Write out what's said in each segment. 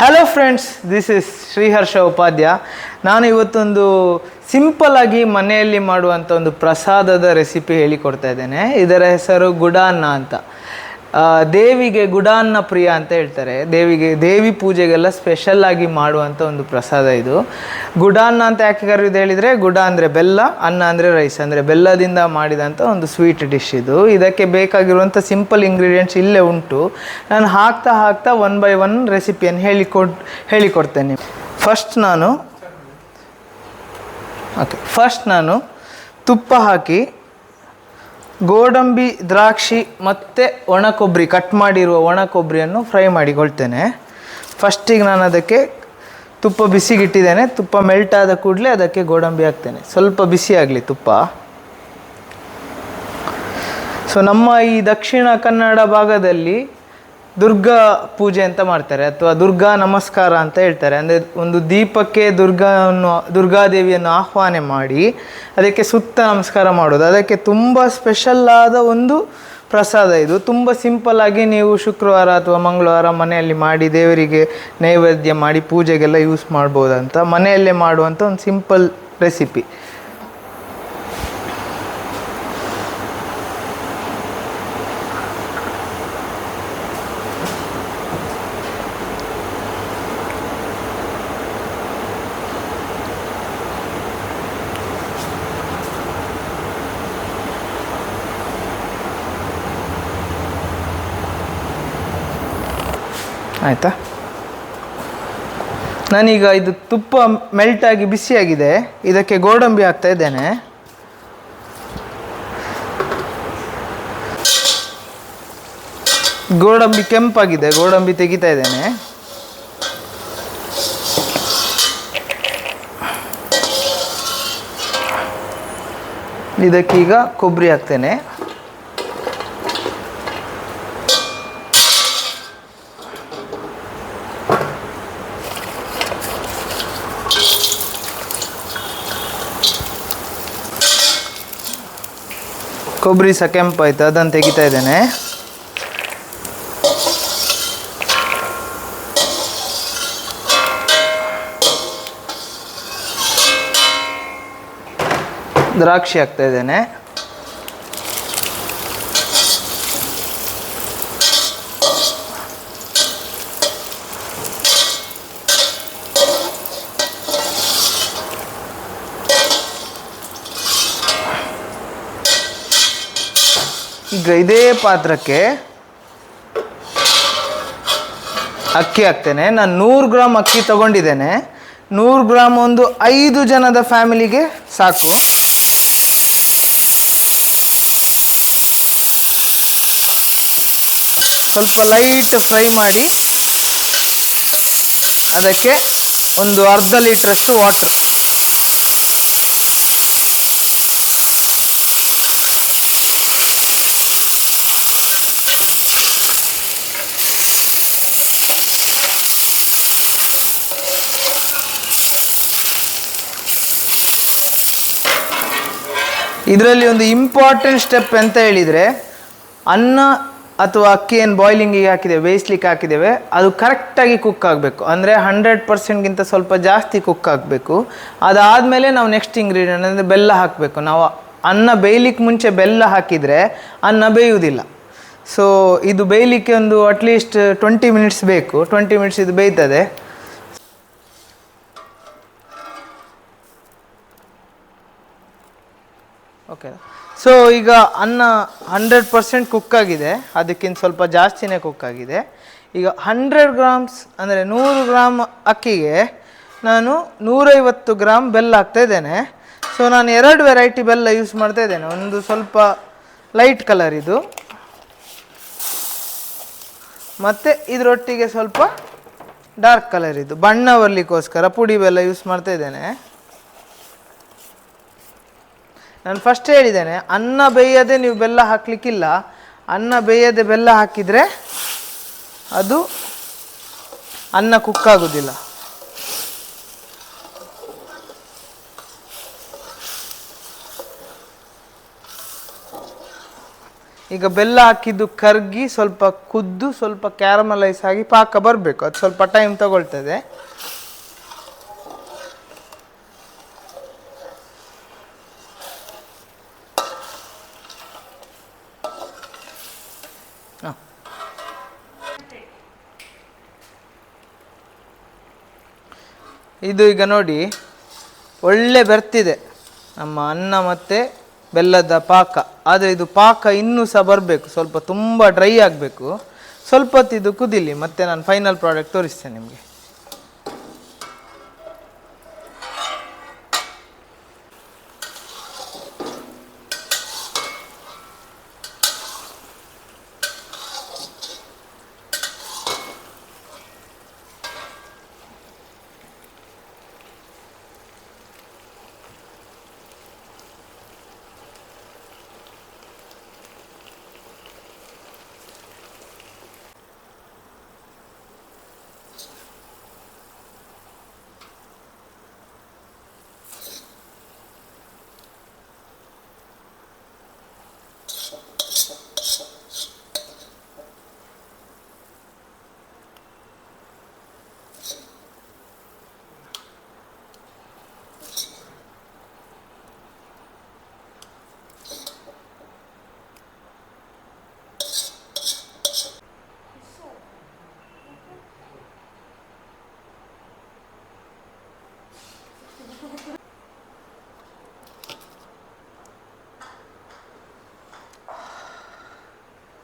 Hello friends this is Shriharsha Upadhya ನಾನು ಇವತ್ತೊಂದು simple ಆಗಿ ಮನೆಯಲ್ಲಿ ಮಾಡುವಂಥ ಒಂದು ಪ್ರಸಾದದ ರೆಸಿಪಿ ಹೇಳಿಕೊಡ್ತಾ ಇದ್ದೇನೆ. ಇದರ ಹೆಸರು ಗುಡಾನ್ನ ಅಂತ. ದೇವಿಗೆ ಗುಡಾನ್ನ ಪ್ರಿಯ ಅಂತ ಹೇಳ್ತಾರೆ. ದೇವಿಗೆ, ದೇವಿ ಪೂಜೆಗೆಲ್ಲ ಸ್ಪೆಷಲ್ ಆಗಿ ಮಾಡುವಂಥ ಒಂದು ಪ್ರಸಾದ ಇದು. ಗುಡಾನ್ನ ಅಂತ ಯಾಕೆ ಕರೆಯೋದು ಹೇಳಿದರೆ, ಗುಡ ಅಂದರೆ ಬೆಲ್ಲ, ಅನ್ನ ಅಂದರೆ ರೈಸ್ ಅಂದರೆ ಬೆಲ್ಲದಿಂದ ಮಾಡಿದಂಥ ಒಂದು ಸ್ವೀಟ್ ಡಿಶ್ ಇದು. ಇದಕ್ಕೆ ಬೇಕಾಗಿರುವಂಥ ಸಿಂಪಲ್ ಇಂಗ್ರೀಡಿಯೆಂಟ್ಸ್ ಇಲ್ಲೇ ಉಂಟು. ನಾನು ಹಾಕ್ತಾ ಹಾಕ್ತಾ ಒನ್ ಬೈ ಒನ್ ರೆಸಿಪಿಯನ್ನು ಹೇಳಿಕೊಡ್ ಹೇಳಿಕೊಡ್ತೇನೆ ಫಸ್ಟ್ ನಾನು ಓಕೆ ಫಸ್ಟ್ ನಾನು ತುಪ್ಪ ಹಾಕಿ ಗೋಡಂಬಿ, ದ್ರಾಕ್ಷಿ ಮತ್ತು ಒಣ ಕೊಬ್ಬರಿ ಕಟ್ ಮಾಡಿರುವ ಒಣ ಕೊಬ್ಬರಿಯನ್ನು ಫ್ರೈ ಮಾಡಿಕೊಳ್ತೇನೆ. ಫಸ್ಟಿಗೆ ನಾನು ಅದಕ್ಕೆ ತುಪ್ಪ ಬಿಸಿಗಿಟ್ಟಿದ್ದೇನೆ. ತುಪ್ಪ ಮೆಲ್ಟ್ ಆದ ಕೂಡಲೇ ಅದಕ್ಕೆ ಗೋಡಂಬಿ ಹಾಕ್ತೇನೆ. ಸ್ವಲ್ಪ ಬಿಸಿ ಆಗಲಿ ತುಪ್ಪ. ಸೊ ನಮ್ಮ ಈ ದಕ್ಷಿಣ ಕನ್ನಡ ಭಾಗದಲ್ಲಿ ದುರ್ಗಾ ಪೂಜೆ ಅಂತ ಮಾಡ್ತಾರೆ, ಅಥವಾ ದುರ್ಗಾ ನಮಸ್ಕಾರ ಅಂತ ಹೇಳ್ತಾರೆ. ಅಂದರೆ ಒಂದು ದೀಪಕ್ಕೆ ದುರ್ಗಾವನ್ನು, ದುರ್ಗಾದೇವಿಯನ್ನು ಆಹ್ವಾನ ಮಾಡಿ, ಅದಕ್ಕೆ ಸುತ್ತ ನಮಸ್ಕಾರ ಮಾಡೋದು. ಅದಕ್ಕೆ ತುಂಬ ಸ್ಪೆಷಲ್ ಆದ ಒಂದು ಪ್ರಸಾದ ಇದು. ತುಂಬ ಸಿಂಪಲ್ ಆಗಿ ನೀವು ಶುಕ್ರವಾರ ಅಥವಾ ಮಂಗಳವಾರ ಮನೆಯಲ್ಲಿ ಮಾಡಿ, ದೇವರಿಗೆ ನೈವೇದ್ಯ ಮಾಡಿ, ಪೂಜೆಗೆಲ್ಲ ಯೂಸ್ ಮಾಡ್ಬೋದಂತ, ಮನೆಯಲ್ಲೇ ಮಾಡುವಂಥ ಒಂದು ಸಿಂಪಲ್ ರೆಸಿಪಿ ಆಯಿತಾ? ನಾನೀಗ ಇದು ತುಪ್ಪ ಮೆಲ್ಟಾಗಿ ಬಿಸಿಯಾಗಿದೆ. ಇದಕ್ಕೆ ಗೋಡಂಬಿ ಹಾಕ್ತಾ ಇದ್ದೇನೆ. ಗೋಡಂಬಿ ಕೆಂಪಾಗಿದೆ. ಗೋಡಂಬಿ ತೆಗಿತಾ ಇದ್ದೇನೆ. ಇದಕ್ಕೀಗ ಕೊಬ್ಬರಿ ಹಾಕ್ತೇನೆ. ಕೊಬ್ಬರಿ ಸಹ ಕೆಂಪಾಯ್ತು ಅದನ್ನು ತೆಗಿತಾ ಇದ್ದೇನೆ. ದ್ರಾಕ್ಷಿ ಹಾಕ್ತಾ ಇದ್ದೇನೆ. ಈಗ ಇದೇ ಪಾತ್ರಕ್ಕೆ ಅಕ್ಕಿ ಹಾಕ್ತೇನೆ. ನಾನು ನೂರು ಗ್ರಾಮ್ ಅಕ್ಕಿ ತಗೊಂಡಿದ್ದೇನೆ. ನೂರು ಗ್ರಾಮ್ ಒಂದು ಐದು ಜನದ ಫ್ಯಾಮಿಲಿಗೆ ಸಾಕು. ಸ್ವಲ್ಪ ಲೈಟ್ ಫ್ರೈ ಮಾಡಿ, ಅದಕ್ಕೆ ಒಂದು ಅರ್ಧ ಲೀಟ್ರಷ್ಟು ವಾಟರ್. ಇದರಲ್ಲಿ ಒಂದು ಇಂಪಾರ್ಟೆಂಟ್ ಸ್ಟೆಪ್ ಅಂತ ಹೇಳಿದರೆ, ಅನ್ನ ಅಥವಾ ಅಕ್ಕಿ ಏನು ಬಾಯ್ಲಿಂಗಿಗೆ ಹಾಕಿದ್ದೇವೆ, ಬೇಯಿಸ್ಲಿಕ್ಕೆ ಹಾಕಿದ್ದೇವೆ, ಅದು ಕರೆಕ್ಟಾಗಿ ಕುಕ್ ಆಗಬೇಕು. ಅಂದರೆ ಹಂಡ್ರೆಡ್ ಪರ್ಸೆಂಟ್ಗಿಂತ ಸ್ವಲ್ಪ ಜಾಸ್ತಿ ಕುಕ್ ಆಗಬೇಕು. ಅದಾದಮೇಲೆ ನಾವು ನೆಕ್ಸ್ಟ್ ಇಂಗ್ರೀಡಿಯೆಂಟ್ ಅಂದರೆ ಬೆಲ್ಲ ಹಾಕಬೇಕು. ನಾವು ಅನ್ನ ಬೇಯಲಿಕ್ಕೆ ಮುಂಚೆ ಬೆಲ್ಲ ಹಾಕಿದರೆ ಅನ್ನ ಬೇಯುವುದಿಲ್ಲ. ಸೊ ಇದು ಬೇಯಲಿಕ್ಕೆ ಒಂದು ಅಟ್ಲೀಸ್ಟ್ ಟ್ವೆಂಟಿ ಮಿನಿಟ್ಸ್ ಬೇಕು. ಟ್ವೆಂಟಿ ಮಿನಿಟ್ಸ್ ಇದು ಬೇಯ್ತದೆ. ಓಕೆ ಸೊ ಈಗ ಅನ್ನ ಹಂಡ್ರೆಡ್ ಪರ್ಸೆಂಟ್ ಕುಕ್ ಆಗಿದೆ. ಅದಕ್ಕಿಂತ ಸ್ವಲ್ಪ ಜಾಸ್ತಿನೇ ಕುಕ್ ಆಗಿದೆ. ಈಗ ಹಂಡ್ರೆಡ್ ಗ್ರಾಮ್ಸ್ ಅಂದರೆ ನೂರು ಗ್ರಾಮ್ ಅಕ್ಕಿಗೆ ನಾನು ನೂರೈವತ್ತು ಗ್ರಾಮ್ ಬೆಲ್ಲ ಹಾಕ್ತಾ ಇದ್ದೇನೆ. ಸೊ ನಾನು ಎರಡು ವೆರೈಟಿ ಬೆಲ್ಲ ಯೂಸ್ ಮಾಡ್ತಾ ಇದ್ದೇನೆ. ಒಂದು ಸ್ವಲ್ಪ ಲೈಟ್ ಕಲರ್ ಇದು. ಮತ್ತು ಇದರೊಟ್ಟಿಗೆ ಸ್ವಲ್ಪ ಡಾರ್ಕ್ ಕಲರ್ ಇದು. ಬಣ್ಣ ಬರಲಿಕ್ಕೋಸ್ಕರ ಪುಡಿ ಬೆಲ್ಲ ಯೂಸ್ ಮಾಡ್ತಾ ಇದ್ದೇನೆ. ನಾನು ಫಸ್ಟ್ ಹೇಳಿದ್ದೇನೆ, ಅನ್ನ ಬೇಯದೆ ನೀವು ಬೆಲ್ಲ ಹಾಕಲಿಕ್ಕಿಲ್ಲ. ಅನ್ನ ಬೇಯದೆ ಬೆಲ್ಲ ಹಾಕಿದರೆ ಅದು ಅನ್ನ ಕುಕ್ ಆಗೋದಿಲ್ಲ. ಈಗ ಬೆಲ್ಲ ಹಾಕಿದ್ದು ಕರ್ಗಿ, ಸ್ವಲ್ಪ ಕುದ್ದು, ಸ್ವಲ್ಪ ಕ್ಯಾರಮಲೈಸ್ ಆಗಿ ಪಾಕ ಬರಬೇಕು. ಅದು ಸ್ವಲ್ಪ ಟೈಮ್ ತಗೊಳ್ತದೆ. ಇದು ಈಗ ನೋಡಿ, ಒಳ್ಳೆ ಬರ್ತಿದೆ. ನಮ್ಮ ಅನ್ನ ಮತ್ತು ಬೆಲ್ಲದ ಪಾಕ. ಆದರೆ ಇದು ಪಾಕ ಇನ್ನೂ ಸಹ ಬರಬೇಕು. ಸ್ವಲ್ಪ ತುಂಬ ಡ್ರೈ ಆಗಬೇಕು. ಸ್ವಲ್ಪ ಹೊತ್ತು ಇದು ಕುದಿಲಿ, ಮತ್ತೆ ನಾನು ಫೈನಲ್ ಪ್ರಾಡಕ್ಟ್ ತೋರಿಸ್ತೇನೆ ನಿಮಗೆ.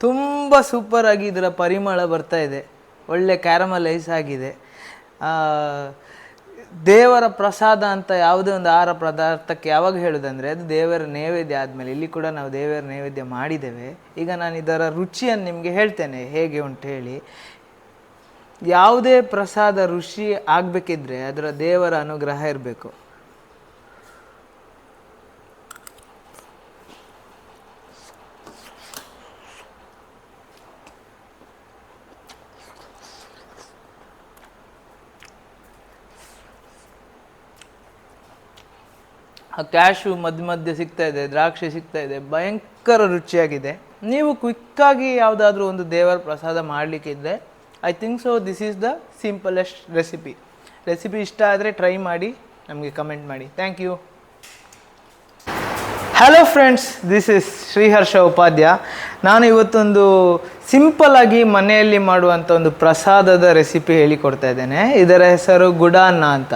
ತುಂಬ ಸೂಪರ್ ಆಗಿ ಇದರ ಪರಿಮಳ ಬರ್ತಾ ಇದೆ. ಒಳ್ಳೆ ಕ್ಯಾರಮಲೈಸ್ ಆಗಿದೆ. ದೇವರ ಪ್ರಸಾದ ಅಂತ ಯಾವುದೇ ಒಂದು ಆಹಾರ ಪದಾರ್ಥಕ್ಕೆ ಯಾವಾಗ ಹೇಳೋದಂದರೆ ಅದು ದೇವರ ನೈವೇದ್ಯ ಆದಮೇಲೆ, ಇಲ್ಲಿ ಕೂಡ ನಾವು ದೇವರ ನೈವೇದ್ಯ ಮಾಡಿದ್ದೇವೆ. ಈಗ ನಾನು ಇದರ ರುಚಿಯನ್ನು ನಿಮಗೆ ಹೇಳ್ತೇನೆ, ಹೇಗೆ ಉಂಟು ಹೇಳಿ. ಯಾವುದೇ ಪ್ರಸಾದ ರುಚಿ ಆಗಬೇಕಿದ್ರೆ ಅದರ ದೇವರ ಅನುಗ್ರಹ ಇರಬೇಕು. ಆ ಕ್ಯಾಶು ಮಧ್ಯ ಮಧ್ಯೆ ಸಿಗ್ತಾ ಇದೆ, ದ್ರಾಕ್ಷಿ ಸಿಗ್ತಾ ಇದೆ, ಭಯಂಕರ ರುಚಿಯಾಗಿದೆ. ನೀವು ಕ್ವಿಕ್ಕಾಗಿ ಯಾವುದಾದ್ರೂ ಒಂದು ದೇವರ ಪ್ರಸಾದ ಮಾಡಲಿಕ್ಕಿದ್ರೆ I think so this is the simplest recipe recipe ಇಷ್ಟ ಆದರೆ ಟ್ರೈ ಮಾಡಿ, ನಮಗೆ ಕಮೆಂಟ್ ಮಾಡಿ. Thank you hello friends this is Shriharsha Upadhya. ನಾನು ಇವತ್ತೊಂದು ಸಿಂಪಲ್ ಆಗಿ ಮನೆಯಲ್ಲಿ ಮಾಡುವಂಥ ಒಂದು ಪ್ರಸಾದದ ರೆಸಿಪಿ ಹೇಳಿಕೊಡ್ತಾ ಇದ್ದೇನೆ. ಇದರ ಹೆಸರು ಗುಡಾನ್ನ ಅಂತ.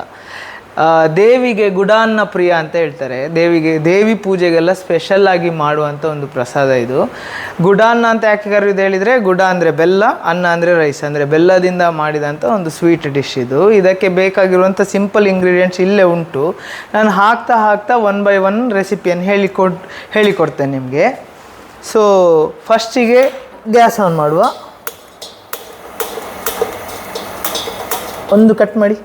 ದೇವಿಗೆ ಗುಡಾನ್ನ ಪ್ರಿಯ ಅಂತ ಹೇಳ್ತಾರೆ. ದೇವಿಗೆ, ದೇವಿ ಪೂಜೆಗೆಲ್ಲ ಸ್ಪೆಷಲ್ ಆಗಿ ಮಾಡುವಂಥ ಒಂದು ಪ್ರಸಾದ ಇದು. ಗುಡಾನ್ನ ಅಂತ ಯಾಕೆ ಕರೆಯೋದು ಹೇಳಿದರೆ, ಗುಡ ಅಂದರೆ ಬೆಲ್ಲ, ಅನ್ನ ಅಂದರೆ ರೈಸ್ ಅಂದರೆ ಬೆಲ್ಲದಿಂದ ಮಾಡಿದಂಥ ಒಂದು ಸ್ವೀಟ್ ಡಿಶ್ ಇದು. ಇದಕ್ಕೆ ಬೇಕಾಗಿರುವಂಥ ಸಿಂಪಲ್ ಇಂಗ್ರೀಡಿಯೆಂಟ್ಸ್ ಇಲ್ಲೇ ಉಂಟು. ನಾನು ಹಾಕ್ತಾ ಹಾಕ್ತಾ ಒನ್ ಬೈ ಒನ್ ರೆಸಿಪಿಯನ್ನು ಹೇಳಿಕೊಡ್ ಹೇಳಿಕೊಡ್ತೇನೆ ನಿಮಗೆ. ಸೊ ಫಸ್ಟಿಗೆ ಗ್ಯಾಸ್ ಆನ್ ಮಾಡುವ. ಒಂದು ಕಟ್ ಮಾಡಿ.